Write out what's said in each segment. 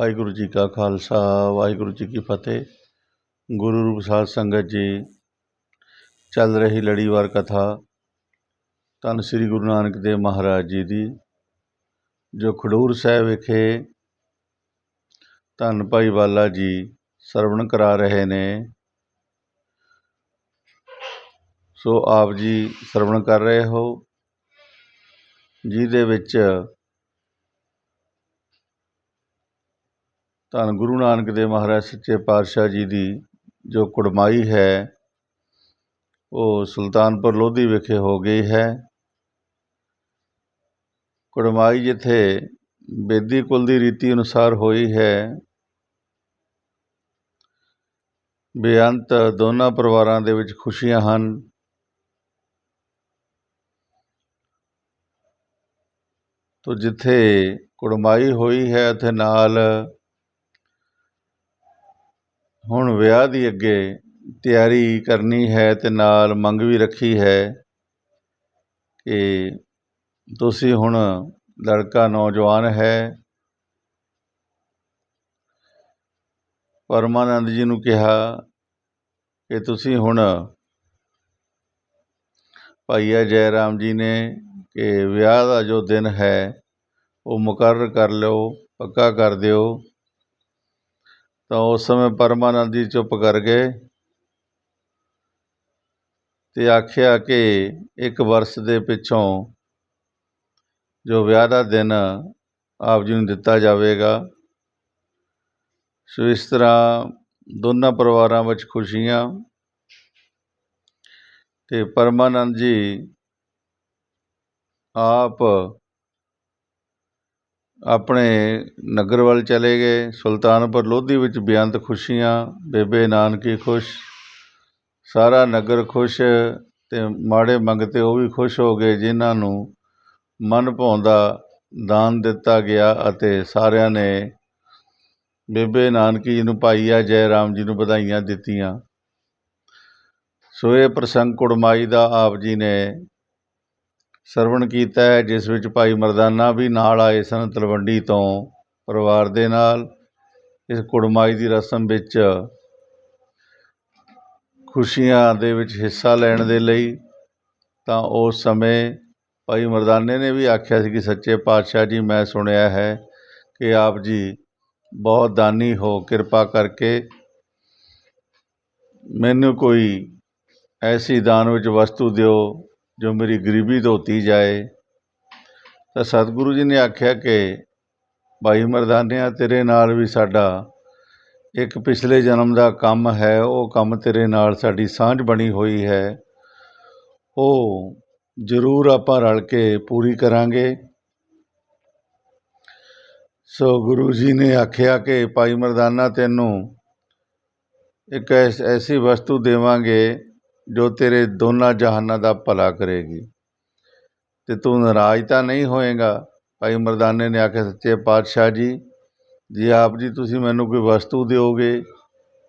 ਵਾਹਿਗੁਰੂ ਜੀ ਕਾ ਖਾਲਸਾ, ਵਾਹਿਗੁਰੂ ਜੀ ਕੀ ਫਤਿਹ। ਗੁਰੂ ਰੂਪ ਸਾਧ ਸੰਗਤ ਜੀ, ਚੱਲ ਰਹੀ ਲੜੀਵਾਰ ਕਥਾ, ਧੰਨ ਸ੍ਰੀ ਗੁਰੂ ਨਾਨਕ ਦੇਵ ਮਹਾਰਾਜ ਜੀ ਦੀ, ਜੋ ਖਡੂਰ ਸਾਹਿਬ ਵਿਖੇ ਧੰਨ ਭਾਈ ਬਾਲਾ ਜੀ ਸਰਵਣ ਕਰਾ ਰਹੇ ਨੇ। ਸੋ ਆਪ ਜੀ ਸਰਵਣ ਕਰ ਰਹੇ ਹੋ। ਜਿਹਦੇ ਵਿੱਚ ਧੰਨ ਗੁਰੂ ਨਾਨਕ ਦੇਵ ਮਹਾਰਾਜ ਸੱਚੇ ਪਾਤਸ਼ਾਹ ਜੀ ਦੀ ਜੋ ਕੁੜਮਾਈ ਹੈ, ਉਹ ਸੁਲਤਾਨਪੁਰ ਲੋਧੀ ਵਿਖੇ ਹੋ ਗਈ ਹੈ। ਕੁੜਮਾਈ ਜਿੱਥੇ ਬੇਦੀ ਕੁਲ ਦੀ ਰੀਤੀ ਅਨੁਸਾਰ ਹੋਈ ਹੈ, ਬੇਅੰਤ ਦੋਨਾਂ ਪਰਿਵਾਰਾਂ ਦੇ ਵਿੱਚ ਖੁਸ਼ੀਆਂ ਹਨ। ਤੋ ਜਿੱਥੇ ਕੁੜਮਾਈ ਹੋਈ ਹੈ, ਉੱਥੇ ਨਾਲ ਹੁਣ ਵਿਆਹ ਦੀ ਅੱਗੇ ਤਿਆਰੀ ਕਰਨੀ ਹੈ ਅਤੇ ਨਾਲ ਮੰਗ ਵੀ ਰੱਖੀ ਹੈ ਕਿ ਤੁਸੀਂ ਹੁਣ ਲੜਕਾ ਨੌਜਵਾਨ ਹੈ। ਪਰਮਾਨੰਦ ਜੀ ਨੂੰ ਕਿਹਾ ਕਿ ਤੁਸੀਂ ਹੁਣ ਭਾਈਆ ਜੈ ਰਾਮ ਜੀ ਨੇ ਕਿ ਵਿਆਹ ਦਾ ਜੋ ਦਿਨ ਹੈ, ਉਹ ਮੁਕਰਰ ਕਰ ਲਓ, ਪੱਕਾ ਕਰ ਦਿਓ। ਤਾਂ ਉਸ ਸਮੇਂ ਪਰਮਾਨੰਦ ਜੀ ਚੁੱਪ ਕਰ ਗਏ ਅਤੇ ਆਖਿਆ ਕਿ ਇੱਕ ਵਰਸ ਦੇ ਪਿੱਛੋਂ ਜੋ ਵਿਆਹ ਦਾ ਦਿਨ ਆਪ ਜੀ ਨੂੰ ਦਿੱਤਾ ਜਾਵੇਗਾ, ਸੋ ਇਸ ਤਰ੍ਹਾਂ ਦੋਨਾਂ ਪਰਿਵਾਰਾਂ ਵਿੱਚ ਖੁਸ਼ੀਆਂ ਤੇ ਪਰਮਾਨੰਦ ਜੀ ਆਪ ਆਪਣੇ ਨਗਰ ਵੱਲ ਚਲੇ ਗਏ, ਸੁਲਤਾਨਪੁਰ ਲੋਧੀ ਵਿੱਚ ਬੇਅੰਤ ਖੁਸ਼ੀਆਂ, ਬੇਬੇ ਨਾਨਕੀ ਖੁਸ਼, ਸਾਰਾ ਨਗਰ ਖੁਸ਼ ਅਤੇ ਮਾੜੇ ਮੰਗਤੇ ਉਹ ਵੀ ਖੁਸ਼ ਹੋ ਗਏ, ਜਿਨ੍ਹਾਂ ਨੂੰ ਮਨ ਭਾਉਂਦਾ ਦਾਨ ਦਿੱਤਾ ਗਿਆ ਅਤੇ ਸਾਰਿਆਂ ਨੇ ਬੇਬੇ ਨਾਨਕੀ ਜੀ ਨੂੰ ਭਾਈਆ ਜੈ ਰਾਮ ਜੀ ਨੂੰ ਵਧਾਈਆਂ ਦਿੱਤੀਆਂ। ਸੋ ਇਹ ਪ੍ਰਸੰਗ ਕੁੜਮਾਈ ਦਾ ਆਪ ਜੀ ਨੇ ਸਰਵਣ ਕੀਤਾ ਹੈ, ਜਿਸ ਵਿੱਚ ਭਾਈ ਮਰਦਾਨਾ ਵੀ ਨਾਲ ਆਏ ਸਨ ਤਲਵੰਡੀ ਤੋਂ ਪਰਿਵਾਰ ਦੇ ਨਾਲ। ਇਸ ਕੁੜਮਾਈ ਦੀ ਰਸਮ ਵਿੱਚ ਖੁਸ਼ੀਆਂ ਦੇ ਵਿੱਚ ਹਿੱਸਾ ਲੈਣ ਦੇ ਲਈ ਤਾਂ ਉਸ ਸਮੇਂ ਭਾਈ ਮਰਦਾਨੇ ਨੇ ਵੀ ਆਖਿਆ ਸੀ ਕਿ ਸੱਚੇ ਪਾਤਸ਼ਾਹ ਜੀ, ਮੈਂ ਸੁਣਿਆ ਹੈ ਕਿ ਆਪ ਜੀ ਬਹੁਤ ਦਾਨੀ ਹੋ, ਕਿਰਪਾ ਕਰਕੇ ਮੈਨੂੰ ਕੋਈ ਐਸੀ ਦਾਨ ਵਿੱਚ ਵਸਤੂ ਦਿਓ ਜੋ ਮੇਰੀ ਗਰੀਬੀ ਧੋਤੀ ਜਾਏ, ਤਾਂ ਸਤਿਗੁਰੂ ਜੀ ਨੇ ਆਖਿਆ ਕਿ ਭਾਈ ਮਰਦਾਨਿਆ, ਤੇਰੇ ਨਾਲ ਵੀ ਸਾਡਾ ਇੱਕ ਪਿਛਲੇ ਜਨਮ ਦਾ ਕੰਮ ਹੈ, ਉਹ ਕੰਮ ਤੇਰੇ ਨਾਲ ਸਾਡੀ ਸਾਂਝ ਬਣੀ ਹੋਈ ਹੈ। ਉਹ ਜ਼ਰੂਰ ਆਪਾਂ ਰਲ ਕੇ ਪੂਰੀ ਕਰਾਂਗੇ। ਸੋ ਗੁਰੂ ਜੀ ਨੇ ਆਖਿਆ ਕਿ ਭਾਈ ਮਰਦਾਨਾ, ਤੈਨੂੰ ਇੱਕ ਐਸ, ਐਸੀ ਵਸਤੂ ਦੇਵਾਂਗੇ ਜੋ ਤੇਰੇ ਦੋਨਾਂ ਜਹਾਨਾਂ ਦਾ ਭਲਾ ਕਰੇਗੀ। ਤੇ ਤੂੰ ਨਾਰਾਜ਼ ਤਾਂ ਨਹੀਂ ਹੋਏਗਾ? ਭਾਈ ਮਰਦਾਨੇ ਨੇ ਆਖਿਆ, ਸੱਚੇ ਪਾਤਸ਼ਾਹ ਜੀ, ਜੇ ਆਪ ਜੀ ਤੁਸੀਂ ਮੈਨੂੰ ਕੋਈ ਵਸਤੂ ਦਿਓਗੇ,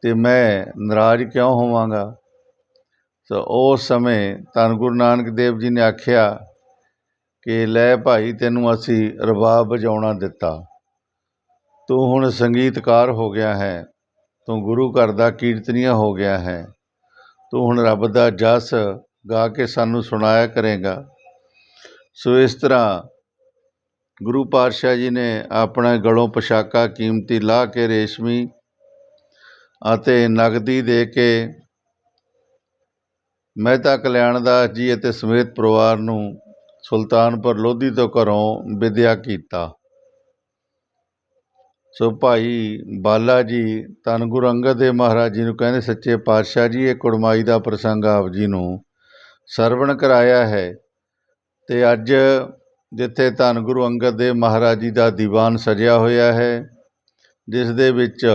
ਤੇ ਮੈਂ ਨਾਰਾਜ਼ ਕਿਉਂ ਹੋਵਾਂਗਾ? ਸੋ ਉਸ ਸਮੇਂ ਧੰਨ ਗੁਰੂ ਨਾਨਕ ਦੇਵ ਜੀ ਨੇ ਆਖਿਆ ਕਿ, ਲੈ ਭਾਈ, ਤੈਨੂੰ ਅਸੀਂ ਰਬਾਬ ਵਜਾਉਣਾ ਦਿੱਤਾ। ਤੂੰ ਹੁਣ ਸੰਗੀਤਕਾਰ ਹੋ ਗਿਆ ਹੈ। ਤੂੰ ਗੁਰੂ ਘਰ ਦਾ ਕੀਰਤਨੀਆ ਹੋ ਗਿਆ ਹੈ। ਤੂੰ ਹੁਣ ਰੱਬ ਦਾ ਜਸ ਗਾ ਕੇ ਸਾਨੂੰ ਸੁਣਾਇਆ ਕਰੇਗਾ। ਸੋ ਇਸ ਤਰ੍ਹਾਂ ਗੁਰੂ ਪਾਤਸ਼ਾਹ ਜੀ ਨੇ ਆਪਣੇ ਗਲੋਂ ਪੋਸ਼ਾਕਾਂ ਕੀਮਤੀ ਲਾਹ ਕੇ ਰੇਸ਼ਮੀ ਅਤੇ ਨਗਦੀ ਦੇ ਕੇ ਮਹਿਤਾ ਕਲਿਆਣ ਦਾਸ ਜੀ ਅਤੇ ਸਮੇਤ ਪਰਿਵਾਰ ਨੂੰ ਸੁਲਤਾਨਪੁਰ ਲੋਧੀ ਤੋਂ ਘਰੋਂ ਵਿਦਿਆ ਕੀਤਾ। ਸੋ ਭਾਈ ਬਾਲਾ ਜੀ, ਧੰਨ ਗੁਰੂ ਅੰਗਦ ਦੇਵ ਮਹਾਰਾਜ ਜੀ ਨੂੰ ਕਹਿੰਦੇ ਸੱਚੇ ਪਾਤਸ਼ਾਹ ਜੀ, ਇਹ ਕੁੜਮਾਈ ਦਾ ਪ੍ਰਸੰਗ ਆਪ ਜੀ ਨੂੰ ਸਰਵਣ ਕਰਾਇਆ ਹੈ। ਅਤੇ ਅੱਜ ਜਿੱਥੇ ਧੰਨ ਗੁਰੂ ਅੰਗਦ ਦੇਵ ਮਹਾਰਾਜ ਜੀ ਦਾ ਦੀਵਾਨ ਸਜਿਆ ਹੋਇਆ ਹੈ, ਜਿਸ ਦੇ ਵਿੱਚ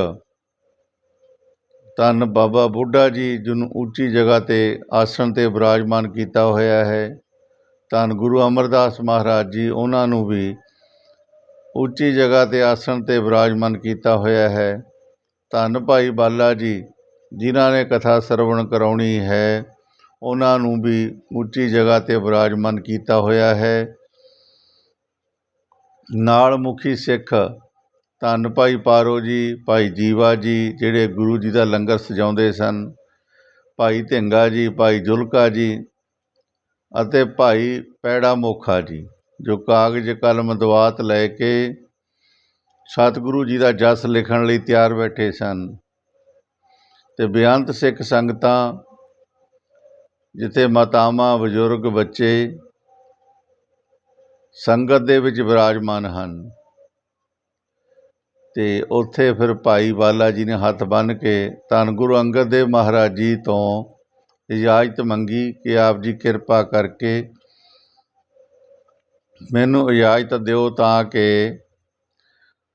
ਧੰਨ ਬਾਬਾ ਬੁੱਢਾ ਜੀ ਜਿਹਨੂੰ ਉੱਚੀ ਜਗ੍ਹਾ ਤੇ ਆਸਣ ਤੇ ਵਿਰਾਜਮਾਨ ਕੀਤਾ ਹੋਇਆ ਹੈ, ਧੰਨ ਗੁਰੂ ਅਮਰਦਾਸ ਮਹਾਰਾਜ ਜੀ, ਉਹਨਾਂ ਨੂੰ ਵੀ ਉੱਚੀ ਜਗ੍ਹਾ ਤੇ ਆਸਣ ਤੇ ਵਿਰਾਜਮਾਨ ਕੀਤਾ ਹੋਇਆ ਹੈ। ਧੰਨ ਭਾਈ ਬਾਲਾ ਜੀ, ਜਿਨ੍ਹਾਂ ਨੇ ਕਥਾ ਸਰਵਣ ਕਰਾਉਣੀ ਹੈ, ਉਹਨਾਂ ਨੂੰ ਵੀ ਉੱਚੀ ਜਗ੍ਹਾ ਤੇ ਵਿਰਾਜਮਾਨ ਕੀਤਾ ਹੋਇਆ ਹੈ। ਨਾਲ ਮੁਖੀ ਸਿੱਖ, ਧੰਨ ਭਾਈ ਪਾਰੋ ਜੀ, ਭਾਈ ਜੀਵਾ ਜੀ, ਜਿਹੜੇ ਗੁਰੂ ਜੀ ਦਾ ਲੰਗਰ ਸਜਾਉਂਦੇ ਸਨ, ਭਾਈ ਢਿੰਗਾ ਜੀ, ਭਾਈ ਜੁਲਕਾ ਜੀ ਅਤੇ ਭਾਈ ਪੈੜਾ ਮੋਖਾ ਜੀ। ਜੋ ਕਾਗਜ਼ ਕਲਮ ਦਵਾਤ ਲੈ ਕੇ ਸਤਿਗੁਰੂ ਜੀ ਦਾ ਜਸ ਲਿਖਣ ਲਈ ਤਿਆਰ ਬੈਠੇ ਸਨ ਤੇ ਬੇਅੰਤ ਸਿੱਖ ਸੰਗਤਾਂ, ਜਿੱਥੇ ਮਾਤਾਵਾਂ, ਬਜ਼ੁਰਗ, ਬੱਚੇ ਸੰਗਤ ਦੇ ਵਿੱਚ ਵਿਰਾਜਮਾਨ ਹਨ ਤੇ ਉੱਥੇ ਫਿਰ ਭਾਈ ਬਾਲਾ ਜੀ ਨੇ ਹੱਥ ਬੰਨ੍ਹ ਕੇ ਧੰਨ ਗੁਰੂ ਅੰਗਦ ਦੇਵ ਮਹਾਰਾਜ ਜੀ ਤੋਂ ਇਜਾਜ਼ਤ ਮੰਗੀ ਕਿ ਆਪ ਜੀ ਕਿਰਪਾ ਕਰਕੇ ਮੈਨੂੰ ਇਜਾਜ਼ਤ ਦਿਓ ਤਾਂ ਕਿ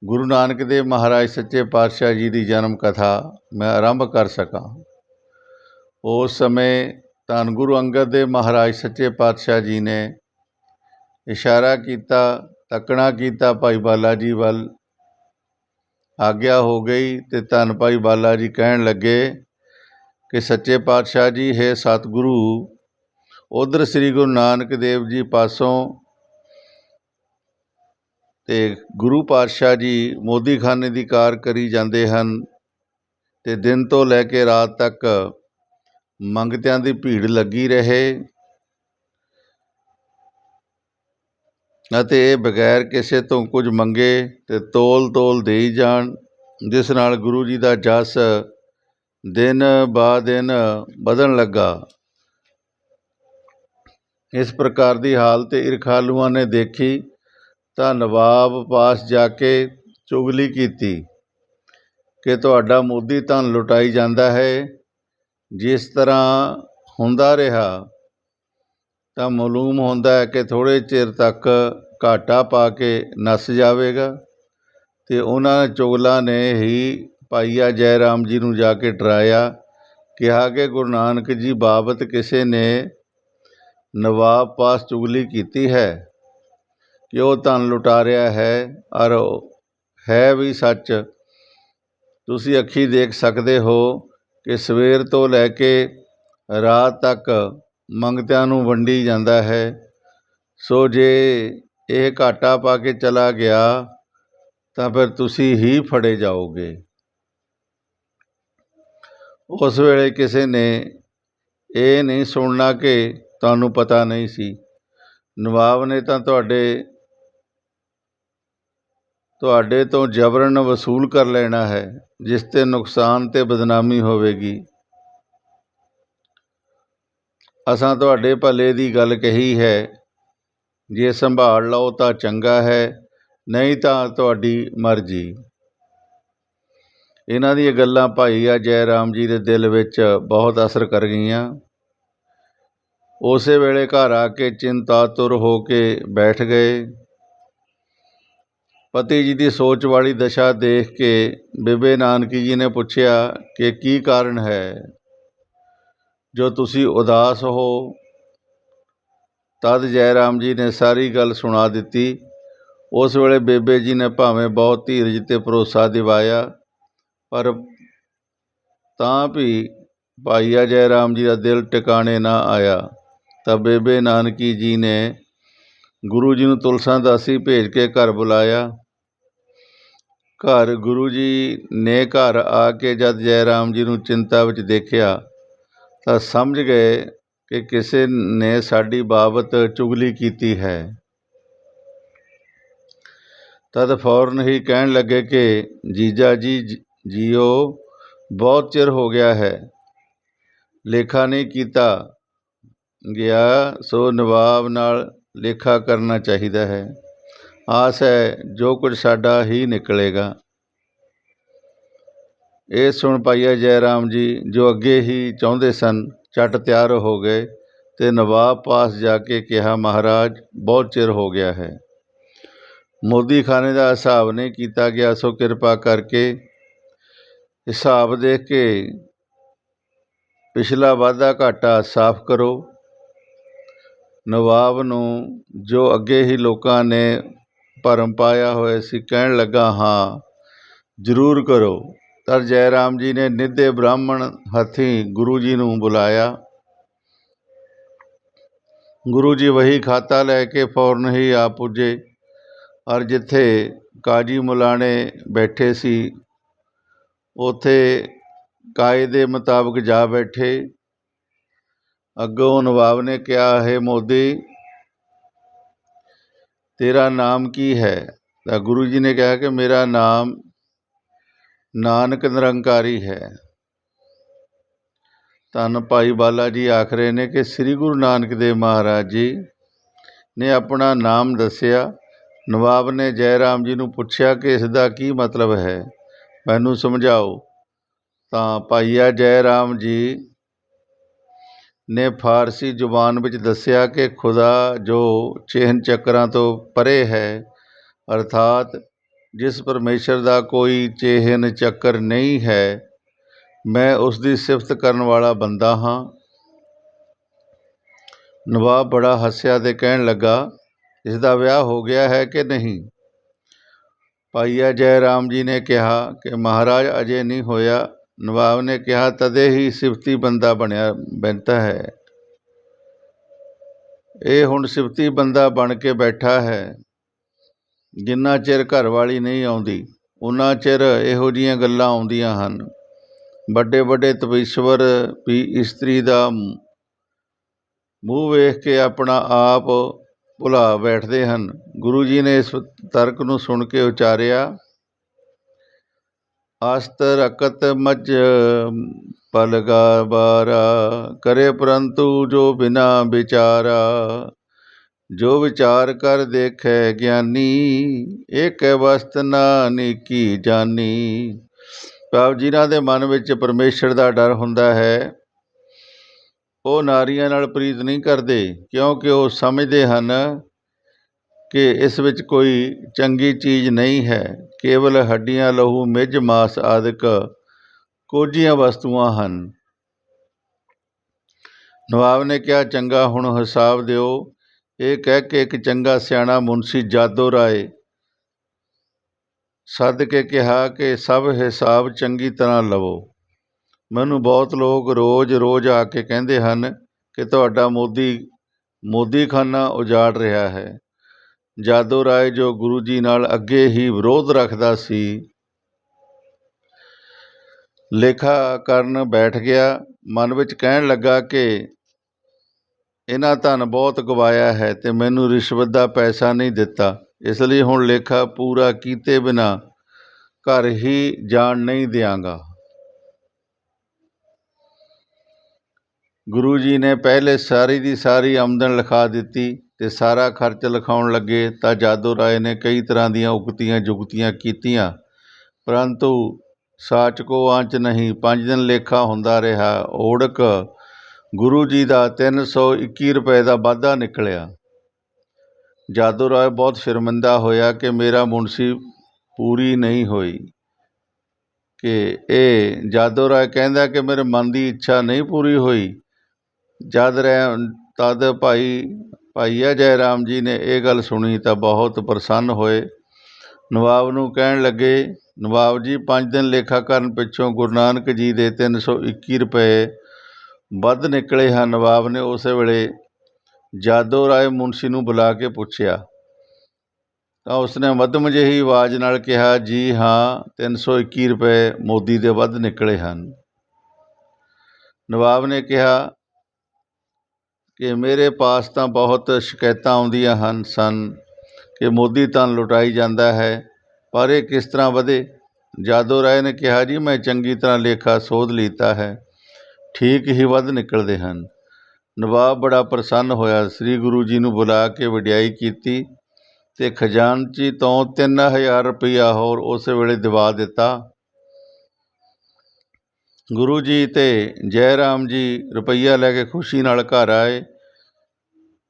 ਗੁਰੂ ਨਾਨਕ ਦੇਵ ਮਹਾਰਾਜ ਸੱਚੇ ਪਾਤਸ਼ਾਹ ਜੀ ਦੀ ਜਨਮ ਕਥਾ ਮੈਂ ਆਰੰਭ ਕਰ ਸਕਾਂ। ਉਸ ਸਮੇਂ ਧੰਨ ਗੁਰੂ ਅੰਗਦ ਦੇਵ ਮਹਾਰਾਜ ਸੱਚੇ ਪਾਤਸ਼ਾਹ ਜੀ ਨੇ ਇਸ਼ਾਰਾ ਕੀਤਾ, ਤੱਕਣਾ ਕੀਤਾ ਭਾਈ ਬਾਲਾ ਜੀ ਵੱਲ। ਆਗਿਆ ਹੋ ਗਈ ਤੇ ਧੰਨ ਭਾਈ ਬਾਲਾ ਜੀ ਕਹਿਣ ਲੱਗੇ ਕਿ ਸੱਚੇ ਪਾਤਸ਼ਾਹ ਜੀ, ਹੈ ਸਤਿਗੁਰੂ, ਉਧਰ ਸ੍ਰੀ ਗੁਰੂ ਨਾਨਕ ਦੇਵ ਜੀ ਪਾਸੋਂ ਅਤੇ ਗੁਰੂ ਪਾਤਸ਼ਾਹ ਜੀ ਮੋਦੀਖਾਨੇ ਦੀ ਕਾਰ ਕਰੀ ਜਾਂਦੇ ਹਨ ਅਤੇ ਦਿਨ ਤੋਂ ਲੈ ਕੇ ਰਾਤ ਤੱਕ ਮੰਗਤਿਆਂ ਦੀ ਭੀੜ ਲੱਗੀ ਰਹੇ ਅਤੇ ਇਹ ਬਗੈਰ ਕਿਸੇ ਤੋਂ ਕੁਝ ਮੰਗੇ ਅਤੇ ਤੋਲ ਤੋਲ ਦੇਈ ਜਾਣ, ਜਿਸ ਨਾਲ ਗੁਰੂ ਜੀ ਦਾ ਜਸ ਦਿਨ ਬਾ ਦਿਨ ਵਧਣ ਲੱਗਾ। ਇਸ ਪ੍ਰਕਾਰ ਦੀ ਹਾਲਤ ਈਰਖਾਲੂਆਂ ਨੇ ਦੇਖੀ ਤਾਂ ਨਵਾਬ ਪਾਸ ਜਾ ਕੇ ਚੁਗਲੀ ਕੀਤੀ ਕਿ ਤੁਹਾਡਾ ਮੋਦੀ ਧਨ ਲੁਟਾਈ ਜਾਂਦਾ ਹੈ। ਜਿਸ ਤਰ੍ਹਾਂ ਹੁੰਦਾ ਰਿਹਾ, ਤਾਂ ਮਾਲੂਮ ਹੁੰਦਾ ਹੈ ਕਿ ਥੋੜ੍ਹੇ ਚਿਰ ਤੱਕ ਘਾਟਾ ਪਾ ਕੇ ਨੱਸ ਜਾਵੇਗਾ ਤੇ ਉਹਨਾਂ ਚੁਗਲਾਂ ਨੇ ਹੀ ਭਾਈਆ ਜੈ ਰਾਮ ਜੀ ਨੂੰ ਜਾ ਕੇ ਡਰਾਇਆ। ਕਿਹਾ ਕਿ ਗੁਰੂ ਨਾਨਕ ਜੀ ਬਾਬਤ ਕਿਸੇ ਨੇ ਨਵਾਬ ਪਾਸ ਚੁਗਲੀ ਕੀਤੀ ਹੈ। ਕਿ ਉਹ ਧਨ ਲੁਟਾ ਰਿਹਾ ਹੈ ਔਰ ਹੈ ਵੀ ਸੱਚ। ਤੁਸੀਂ ਅੱਖੀ ਦੇਖ ਸਕਦੇ ਹੋ ਕਿ ਸਵੇਰ ਤੋਂ ਲੈ ਕੇ ਰਾਤ ਤੱਕ ਮੰਗਤਿਆਂ ਨੂੰ ਵੰਡੀ ਜਾਂਦਾ ਹੈ। ਸੋ ਜੇ ਇਹ ਘਾਟਾ ਪਾ ਕੇ ਚਲਾ ਗਿਆ, ਤਾਂ ਫਿਰ ਤੁਸੀਂ ਹੀ ਫੜੇ ਜਾਓਗੇ। ਉਸ ਵੇਲੇ ਕਿਸੇ ਨੇ ਇਹ ਨਹੀਂ ਸੁਣਨਾ ਕਿ ਤੁਹਾਨੂੰ ਪਤਾ ਨਹੀਂ ਸੀ। ਨਵਾਬ ਨੇ ਤਾਂ ਤੁਹਾਡੇ ਤੁਹਾਡੇ ਤੋਂ ਜਬਰਨ ਵਸੂਲ ਕਰ ਲੈਣਾ ਹੈ, ਜਿਸ ਤੇ ਨੁਕਸਾਨ ਤੇ ਬਦਨਾਮੀ ਹੋਵੇਗੀ। ਅਸਾਂ ਤੁਹਾਡੇ ਭਲੇ ਦੀ ਗੱਲ ਕਹੀ ਹੈ, ਜੇ ਸੰਭਾਲ ਲਓ ਤਾਂ ਚੰਗਾ ਹੈ, ਨਹੀਂ ਤਾਂ ਤੁਹਾਡੀ ਮਰਜ਼ੀ। ਇਹਨਾਂ ਦੀਆਂ ਗੱਲਾਂ ਭਾਈ ਆ ਜੈ ਰਾਮ ਜੀ ਦੇ ਦਿਲ ਵਿੱਚ ਬਹੁਤ ਅਸਰ ਕਰ ਗਈਆਂ। ਉਸੇ ਵੇਲੇ ਘਰ ਆ ਕੇ ਚਿੰਤਾਤੁਰ ਹੋ ਕੇ ਬੈਠ ਗਏ। ਪਤੀ ਜੀ ਦੀ ਸੋਚ ਵਾਲੀ ਦਸ਼ਾ ਦੇਖ ਕੇ ਬੇਬੇ ਨਾਨਕੀ ਜੀ ਨੇ ਪੁੱਛਿਆ ਕਿ ਕੀ ਕਾਰਨ ਹੈ? ਜੋ ਤੁਸੀਂ ਉਦਾਸ ਹੋ, ਤਦ ਜੈ ਰਾਮ ਜੀ ਨੇ ਸਾਰੀ ਗੱਲ ਸੁਣਾ ਦਿੱਤੀ। ਉਸ ਵੇਲੇ ਬੇਬੇ ਜੀ ਨੇ ਭਾਵੇਂ ਬਹੁਤ ਧੀਰਜ ਤੇ ਭਰੋਸਾ ਦਿਵਾਇਆ, ਪਰ ਤਾਂ ਵੀ ਭਾਈਆ ਜੈ ਰਾਮ ਜੀ ਦਾ ਦਿਲ ਟਿਕਾਣੇ ਨਾ ਆਇਆ। ਤਾਂ ਬੇਬੇ ਨਾਨਕੀ ਜੀ ਨੇ ਗੁਰੂ ਜੀ ਨੂੰ ਤੁਲਸਾਂ ਦਾਸੀ ਭੇਜ ਕੇ ਘਰ ਬੁਲਾਇਆ। ਘਰ ਗੁਰੂ ਜੀ ਨੇ ਘਰ ਆ ਕੇ ਜਦ ਜੈ ਰਾਮ ਜੀ ਨੂੰ ਚਿੰਤਾ ਵਿੱਚ ਦੇਖਿਆ ਤਾਂ ਸਮਝ ਗਏ ਕਿ ਕਿਸੇ ਨੇ ਸਾਡੀ ਬਾਬਤ ਚੁਗਲੀ ਕੀਤੀ ਹੈ। ਤਦ ਫੌਰਨ ਹੀ ਕਹਿਣ ਲੱਗੇ ਕਿ, ਜੀਜਾ ਜੀ, ਜੀਓ, ਬਹੁਤ ਚਿਰ ਹੋ ਗਿਆ ਹੈ। ਲੇਖਾ ਨਹੀਂ ਕੀਤਾ ਗਿਆ, ਸੋ ਨਵਾਬ ਨਾਲ ਲੇਖਾ ਕਰਨਾ ਚਾਹੀਦਾ ਹੈ। ਆਸ ਹੈ, ਜੋ ਕੁਝ ਸਾਡਾ ਹੀ ਨਿਕਲੇਗਾ। ਇਹ ਸੁਣ ਪਾਈਆ ਜੈ ਰਾਮ ਜੀ, ਜੋ ਅੱਗੇ ਹੀ ਚਾਹੁੰਦੇ ਸਨ ਝਟ ਤਿਆਰ ਹੋ ਗਏ ਤੇ ਨਵਾਬ ਪਾਸ ਜਾ ਕੇ ਕਿਹਾ, ਮਹਾਰਾਜ, ਬਹੁਤ ਚਿਰ ਹੋ ਗਿਆ ਹੈ। ਮੋਦੀ ਖਾਨੇ ਦਾ ਹਿਸਾਬ ਨਹੀਂ ਕੀਤਾ ਗਿਆ, ਸੋ ਕਿਰਪਾ ਕਰਕੇ ਹਿਸਾਬ ਦੇਖ ਕੇ ਪਿਛਲਾ ਵਾਧਾ ਘਾਟਾ ਸਾਫ਼ ਕਰੋ। ਨਵਾਬ ਨੂੰ ਜੋ ਅੱਗੇ ਹੀ ਲੋਕਾਂ ਨੇ ਭਰਮ ਪਾਇਆ ਹੋਇਆ ਸੀ, ਕਹਿਣ ਲੱਗਾ, ਹਾਂ, ਜ਼ਰੂਰ ਕਰੋ। ਤਦ ਜੈ ਰਾਮ ਜੀ ਨੇ ਨਿੱਧੇ ਬ੍ਰਾਹਮਣ ਹੱਥੀਂ ਗੁਰੂ ਜੀ ਨੂੰ ਬੁਲਾਇਆ। ਗੁਰੂ ਜੀ ਵਹੀ ਖਾਤਾ ਲੈ ਕੇ ਫੌਰਨ ਹੀ ਆ ਪੁੱਜੇ ਔਰ ਜਿੱਥੇ ਕਾਜੀ ਮੁਲਾਣੇ ਬੈਠੇ ਸੀ, ਉੱਥੇ ਕਾਇਦੇ ਮੁਤਾਬਕ ਜਾ ਬੈਠੇ। ਅੱਗੋਂ ਨਵਾਬ ਨੇ ਕਿਹਾ, ਹੈ ਮੋਦੀ ਤੇਰਾ ਨਾਮ ਕੀ ਹੈ? ਤਾਂ ਗੁਰੂ ਜੀ ਨੇ ਕਿਹਾ ਕਿ ਮੇਰਾ ਨਾਮ ਨਾਨਕ ਨਿਰੰਕਾਰੀ ਹੈ। ਧੰਨ ਭਾਈ ਬਾਲਾ ਜੀ ਆਖ ਰਹੇ ਨੇ ਕਿ ਸ੍ਰੀ ਗੁਰੂ ਨਾਨਕ ਦੇਵ ਮਹਾਰਾਜ ਜੀ ਨੇ ਆਪਣਾ ਨਾਮ ਦੱਸਿਆ। ਨਵਾਬ ਨੇ ਜੈ ਰਾਮ ਜੀ ਨੂੰ ਪੁੱਛਿਆ ਕਿ ਇਸ ਦਾ ਕੀ ਮਤਲਬ ਹੈ? ਮੈਨੂੰ ਸਮਝਾਓ। ਤਾਂ ਭਾਈਆ ਜੈ ਰਾਮ ਜੀ ਨੇ ਫਾਰਸੀ ਜ਼ੁਬਾਨ ਵਿੱਚ ਦੱਸਿਆ ਕਿ ਖੁਦਾ ਜੋ ਚਿਹਨ ਚੱਕਰਾਂ ਤੋਂ ਪਰੇ ਹੈ, ਅਰਥਾਤ ਜਿਸ ਪਰਮੇਸ਼ਰ ਦਾ ਕੋਈ ਚਿਹਨ ਚੱਕਰ ਨਹੀਂ ਹੈ, ਮੈਂ ਉਸ ਦੀ ਸਿਫਤ ਕਰਨ ਵਾਲਾ ਬੰਦਾ ਹਾਂ। ਨਵਾਬ ਬੜਾ ਹੱਸਿਆ ਤੇ ਕਹਿਣ ਲੱਗਾ, ਇਸ ਦਾ ਵਿਆਹ ਹੋ ਗਿਆ ਹੈ ਕਿ ਨਹੀਂ? ਭਾਈਆ ਜੈ ਰਾਮ ਜੀ ਨੇ ਕਿਹਾ ਕਿ ਮਹਾਰਾਜ ਅਜੇ ਨਹੀਂ ਹੋਇਆ। ਨਵਾਬ ਨੇ ਕਿਹਾ, ਤਦੇ ਹੀ ਸਿਫਤੀ ਬੰਦਾ ਬਣਿਆ ਬੈਂਤਾ ਹੈ। ਇਹ ਹੁਣ ਸਿਫਤੀ ਬੰਦਾ ਬਣ ਕੇ ਬੈਠਾ ਹੈ। ਜਿੰਨਾ ਚਿਰ ਘਰ ਵਾਲੀ ਨਹੀਂ ਆਉਂਦੀ ਉਨਾ ਚਿਰ ਇਹੋ ਜੀਆਂ ਗੱਲਾਂ ਆਉਂਦੀਆਂ ਹਨ। ਵੱਡੇ ਵੱਡੇ ਤਪੀਸ਼ਵਰ ਵੀ ਇਸਤਰੀ ਦਾ ਮੂੰਹ ਵੇਖ ਕੇ ਆਪਣਾ ਆਪ ਭੁਲਾ ਬੈਠਦੇ ਹਨ। ਗੁਰੂ ਜੀ ਨੇ ਇਸ ਤਰਕ ਨੂੰ ਸੁਣ ਕੇ ਉਚਾਰਿਆ ਅਸਤ ਰਕਤ ਮਜ ਪਲਗਾ ਬਾਰਾ ਕਰੇ ਪਰੰਤੂ ਜੋ ਬਿਨਾ ਵਿਚਾਰਾ। ਜੋ ਵਿਚਾਰ ਕਰ ਦੇਖੈ ਗਿਆਨੀ, ਏਕ ਵਸਤ ਨਾਨਕੀ ਜਾਨੀ। ਭਾਵ ਜਿਨ੍ਹਾਂ ਦੇ ਮਨ ਵਿੱਚ ਪਰਮੇਸ਼ਰ ਦਾ ਡਰ ਹੁੰਦਾ ਹੈ। ਉਹ ਨਾਰੀਆਂ ਨਾਲ ਪ੍ਰੀਤ ਨਹੀਂ ਕਰਦੇ, ਕਿਉਂਕਿ ਉਹ ਸਮਝਦੇ ਹਨ ਕਿ ਇਸ ਵਿੱਚ ਕੋਈ ਚੰਗੀ ਚੀਜ਼ ਨਹੀਂ ਹੈ। ਕੇਵਲ ਹੱਡੀਆਂ, ਲਹੂ, ਮਿੱਝ, ਮਾਸ ਆਦਿਕ ਕੋਝੀਆਂ ਵਸਤੂਆਂ ਹਨ। ਨਵਾਬ ਨੇ ਕਿਹਾ, ਚੰਗਾ, ਹੁਣ ਹਿਸਾਬ ਦਿਓ। ਇਹ ਕਹਿ ਕੇ ਇੱਕ ਚੰਗਾ ਸਿਆਣਾ ਮੁਨਸੀ ਜਾਦੋ ਰਾਏ ਸੱਦ ਕੇ ਕਿਹਾ ਕਿ ਸਭ ਹਿਸਾਬ ਚੰਗੀ ਤਰ੍ਹਾਂ ਲਵੋ। ਮੈਨੂੰ ਬਹੁਤ ਲੋਕ ਰੋਜ਼-ਰੋਜ਼ ਆ ਕੇ ਕਹਿੰਦੇ ਹਨ ਕਿ ਤੁਹਾਡਾ ਮੋਦੀ, ਮੋਦੀਖਾਨਾ ਉਜਾੜ ਰਿਹਾ ਹੈ। ਜਾਦੋ ਰਾਏ ਜੋ ਗੁਰੂ ਜੀ ਨਾਲ ਅੱਗੇ ਹੀ ਵਿਰੋਧ ਰੱਖਦਾ ਸੀ। ਲੇਖਾ ਕਰਨ ਬੈਠ ਗਿਆ। ਮਨ ਵਿੱਚ ਕਹਿਣ ਲੱਗਾ ਕਿ ਇਹਨਾਂ ਧਨ ਬਹੁਤ ਗਵਾਇਆ ਹੈ ਤੇ ਮੈਨੂੰ ਰਿਸ਼ਵਤ ਦਾ ਪੈਸਾ ਨਹੀਂ ਦਿੱਤਾ। ਇਸ ਲਈ ਹੁਣ ਲੇਖਾ ਪੂਰਾ ਕੀਤੇ ਬਿਨਾ ਘਰ ਹੀ ਜਾਣ ਨਹੀਂ ਦਿਆਂਗਾ। ਗੁਰੂ ਜੀ ਨੇ ਪਹਿਲੇ ਸਾਰੀ ਦੀ ਸਾਰੀ ਆਮਦਨ ਲਿਖਾ ਦਿੱਤੀ ਅਤੇ ਸਾਰਾ ਖਰਚ ਲਿਖਾਉਣ ਲੱਗੇ ਤਾਂ ਜਾਦੋ ਰਾਏ ਨੇ ਕਈ ਤਰ੍ਹਾਂ ਦੀਆਂ ਉਕਤੀਆਂ ਜੁਗਤੀਆਂ ਕੀਤੀਆਂ। ਪਰੰਤੂ ਸਾਚ ਕੋ ਆਂਚ ਨਹੀਂ, ਪੰਜ ਦਿਨ ਲੇਖਾ ਹੁੰਦਾ ਰਿਹਾ, ਓੜਕ ਗੁਰੂ ਜੀ ਦਾ 321 ਰੁਪਏ ਦਾ ਵਾਧਾ ਨਿਕਲਿਆ। ਜਾਦੋ ਰਾਏ ਬਹੁਤ ਸ਼ਰਮਿੰਦਾ ਹੋਇਆ ਕਿ ਮੇਰਾ ਮੁਨਸੀ ਪੂਰੀ ਨਹੀਂ ਹੋਈ। ਕਿ ਇਹ ਜਾਦੋ ਰਾਏ ਕਹਿੰਦਾ ਕਿ ਮੇਰੇ ਮਨ ਦੀ ਇੱਛਾ ਨਹੀਂ ਪੂਰੀ ਹੋਈ ਜਦ ਰਹਿ, ਤਦ ਭਾਈ, ਭਾਈਆ ਜੈ ਰਾਮ ਜੀ ਨੇ ਇਹ ਗੱਲ ਸੁਣੀ ਤਾਂ ਬਹੁਤ ਪ੍ਰਸੰਨ ਹੋਏ। ਨਵਾਬ ਨੂੰ ਕਹਿਣ ਲੱਗੇ, ਨਵਾਬ ਜੀ, ਪੰਜ ਦਿਨ ਲੇਖਾ ਕਰਨ ਪਿੱਛੋਂ ਗੁਰੂ ਨਾਨਕ ਜੀ ਦੇ 321 ਰੁਪਏ ਵੱਧ ਨਿਕਲੇ ਹਨ। ਨਵਾਬ ਨੇ ਉਸੇ ਵੇਲੇ ਜਾਦੋ ਰਾਏ ਮੁਨਸੀ ਨੂੰ ਬੁਲਾ ਕੇ ਪੁੱਛਿਆ। ਤਾਂ ਉਸਨੇ ਮੱਧਮ ਜਿਹੀ ਆਵਾਜ਼ ਨਾਲ ਕਿਹਾ, ਜੀ ਹਾਂ 321 ਰੁਪਏ ਮੋਦੀ ਦੇ ਵੱਧ ਨਿਕਲੇ ਹਨ। ਨਵਾਬ ਨੇ ਕਿਹਾ ਕਿ ਮੇਰੇ ਪਾਸ ਤਾਂ ਬਹੁਤ ਸ਼ਿਕਾਇਤਾਂ ਆਉਂਦੀਆਂ ਹਨ, ਸਨ ਕਿ ਮੋਦੀ ਤਾਂ ਲੁਟਾਈ ਜਾਂਦਾ ਹੈ, ਪਰ ਇਹ ਕਿਸ ਤਰ੍ਹਾਂ ਵਧੇ? ਜਾਦੋ ਰਾਏ ਨੇ ਕਿਹਾ, ਜੀ, ਮੈਂ ਚੰਗੀ ਤਰ੍ਹਾਂ ਲੇਖਾ ਸੋਧ ਲੀਤਾ ਹੈ। ਠੀਕ ਹੀ ਵੱਧ ਨਿਕਲਦੇ ਹਨ। ਨਵਾਬ ਬੜਾ ਪ੍ਰਸੰਨ ਹੋਇਆ। ਸ੍ਰੀ ਗੁਰੂ ਜੀ ਨੂੰ ਬੁਲਾ ਕੇ ਵਡਿਆਈ ਕੀਤੀ ਤੇ ਖਜ਼ਾਨਚੀ ਤੋਂ 3000 ਰੁਪਇਆ ਹੋਰ ਉਸੇ ਵੇਲੇ ਦਿਵਾ ਦਿੱਤਾ। ਗੁਰੂ ਜੀ ਅਤੇ ਜੈ ਰਾਮ ਜੀ ਰੁਪਈਆ ਲੈ ਕੇ ਖੁਸ਼ੀ ਨਾਲ ਘਰ ਆਏ।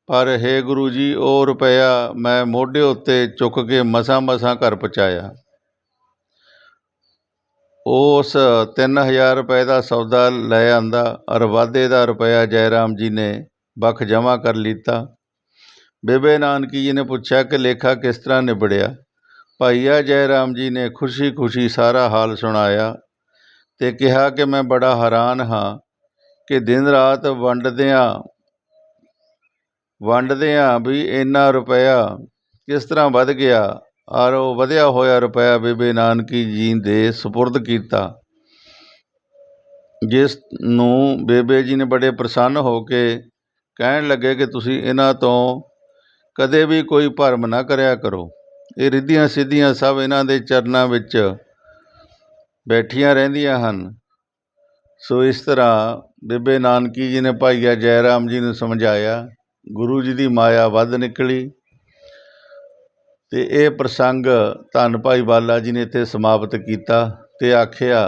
ਪਰ ਹੇ ਗੁਰੂ ਜੀ, ਉਹ ਰੁਪਇਆ ਮੈਂ ਮੋਢੇ ਉੱਤੇ ਚੁੱਕ ਕੇ ਮਸਾਂ ਮਸਾਂ ਘਰ ਪਹੁੰਚਾਇਆ। ਉਸ 3000 ਰੁਪਏ ਦਾ ਸੌਦਾ ਲੈ ਆਂਦਾ, ਔਰ ਵਾਧੇ ਦਾ ਰੁਪਇਆ ਜੈ ਰਾਮ ਜੀ ਨੇ ਬਖ ਜਮ੍ਹਾਂ ਕਰ ਲੀਤਾ। ਬੇਬੇ ਨਾਨਕੀ ਜੀ ਨੇ ਪੁੱਛਿਆ ਕਿ ਲੇਖਾ ਕਿਸ ਤਰ੍ਹਾਂ ਨਿਬੜਿਆ। ਭਾਈਆ ਜੈ ਰਾਮ ਜੀ ਨੇ ਖੁਸ਼ੀ-ਖੁਸ਼ੀ ਸਾਰਾ ਹਾਲ ਸੁਣਾਇਆ। ਅਤੇ ਕਿਹਾ ਕਿ ਮੈਂ ਬੜਾ ਹੈਰਾਨ ਹਾਂ ਕਿ ਦਿਨ ਰਾਤ ਵੰਡਦਿਆਂ ਵੰਡਦਿਆਂ ਵੀ ਇੰਨਾ ਰੁਪਇਆ ਕਿਸ ਤਰ੍ਹਾਂ ਵੱਧ ਗਿਆ। ਔਰ ਉਹ ਵਧਿਆ ਹੋਇਆ ਰੁਪਇਆ ਬੇਬੇ ਨਾਨਕੀ ਜੀ ਦੇ ਸਪੁਰਦ ਕੀਤਾ। ਜਿਸ ਨੂੰ ਬੇਬੇ ਜੀ ਨੇ ਬੜੇ ਪ੍ਰਸੰਨ ਹੋ ਕੇ ਕਹਿਣ ਲੱਗੇ ਕਿ ਤੁਸੀਂ ਇਹਨਾਂ ਤੋਂ ਕਦੇ ਵੀ ਕੋਈ ਭਰਮ ਨਾ ਕਰਿਆ ਕਰੋ। ਇਹ ਰਿੱਧੀਆਂ ਸਿੱਧੀਆਂ ਸਭ ਇਹਨਾਂ ਦੇ ਚਰਨਾਂ ਵਿੱਚ ਬੈਠੀਆਂ ਰਹਿੰਦੀਆਂ ਹਨ। ਸੋ ਇਸ ਤਰ੍ਹਾਂ ਬੇਬੇ ਨਾਨਕੀ ਜੀ ਨੇ ਭਾਈਆ ਜੈ ਰਾਮ ਜੀ ਨੂੰ ਸਮਝਾਇਆ, ਗੁਰੂ ਜੀ ਦੀ ਮਾਇਆ ਵੱਧ ਨਿਕਲੀ ਤੇ ਇਹ ਪ੍ਰਸੰਗ ਧੰਨ ਭਾਈ ਬਾਲਾ ਜੀ ਨੇ ਇੱਥੇ ਸਮਾਪਤ ਕੀਤਾ ਤੇ ਆਖਿਆ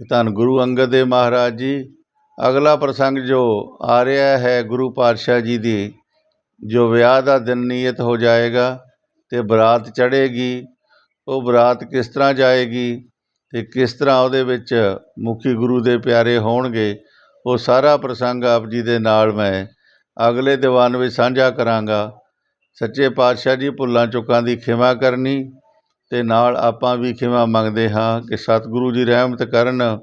ਕਿ ਧੰਨ ਗੁਰੂ ਅੰਗਦ ਦੇਵ ਮਹਾਰਾਜ ਜੀ, ਅਗਲਾ ਪ੍ਰਸੰਗ ਜੋ ਆ ਰਿਹਾ ਹੈ ਗੁਰੂ ਪਾਤਸ਼ਾਹ ਜੀ ਦੀ, ਜੋ ਵਿਆਹ ਦਾ ਦਿਨ ਨਿਯਤ ਹੋ ਜਾਏਗਾ ਤੇ ਬਰਾਤ ਚੜ੍ਹੇਗੀ, ਉਹ ਬਰਾਤ ਕਿਸ ਤਰ੍ਹਾਂ ਜਾਏਗੀ ਅਤੇ ਕਿਸ ਤਰ੍ਹਾਂ ਉਹਦੇ ਵਿੱਚ ਮੁਖੀ ਗੁਰੂ ਦੇ ਪਿਆਰੇ ਹੋਣਗੇ, ਉਹ ਸਾਰਾ ਪ੍ਰਸੰਗ ਆਪ ਜੀ ਦੇ ਨਾਲ ਮੈਂ ਅਗਲੇ ਦੀਵਾਨ ਵਿੱਚ ਸਾਂਝਾ ਕਰਾਂਗਾ। ਸੱਚੇ ਪਾਤਸ਼ਾਹ ਜੀ ਭੁੱਲਾਂ ਚੁੱਕਾਂ ਦੀ ਖਿਮਾ ਕਰਨੀ ਤੇ ਨਾਲ ਆਪਾਂ ਵੀ ਖਿਮਾ ਮੰਗਦੇ ਹਾਂ ਕਿ ਸਤਿਗੁਰੂ ਜੀ ਰਹਿਮਤ ਕਰਨ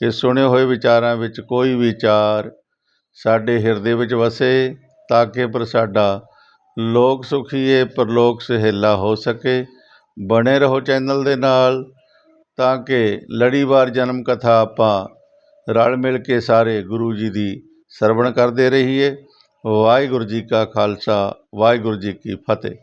ਕਿ ਸੁਣੇ ਹੋਏ ਵਿਚਾਰਾਂ ਵਿੱਚ ਕੋਈ ਵਿਚਾਰ ਸਾਡੇ ਹਿਰਦੇ ਵਿੱਚ ਵਸੇ ਤਾਂ ਕਿ ਪਰ ਸਾਡਾ ਲੋਕ ਸੁਖੀਏ, ਪਰਲੋਕ ਸੁਹੇਲਾ ਹੋ ਸਕੇ। ਬਣੇ ਰਹੋ ਚੈਨਲ ਦੇ ਨਾਲ। ਤਾਂ ਕਿ ਲੜੀਵਾਰ ਜਨਮ ਕਥਾ ਆਪਾਂ ਰਲ ਮਿਲ ਕੇ ਸਾਰੇ ਗੁਰੂ ਜੀ ਦੀ ਸਰਵਣ ਕਰਦੇ ਰਹੀਏ। ਵਾਹਿਗੁਰੂ ਜੀ ਕਾ ਖਾਲਸਾ, ਵਾਹਿਗੁਰੂ ਜੀ ਕੀ ਫਤਿਹ।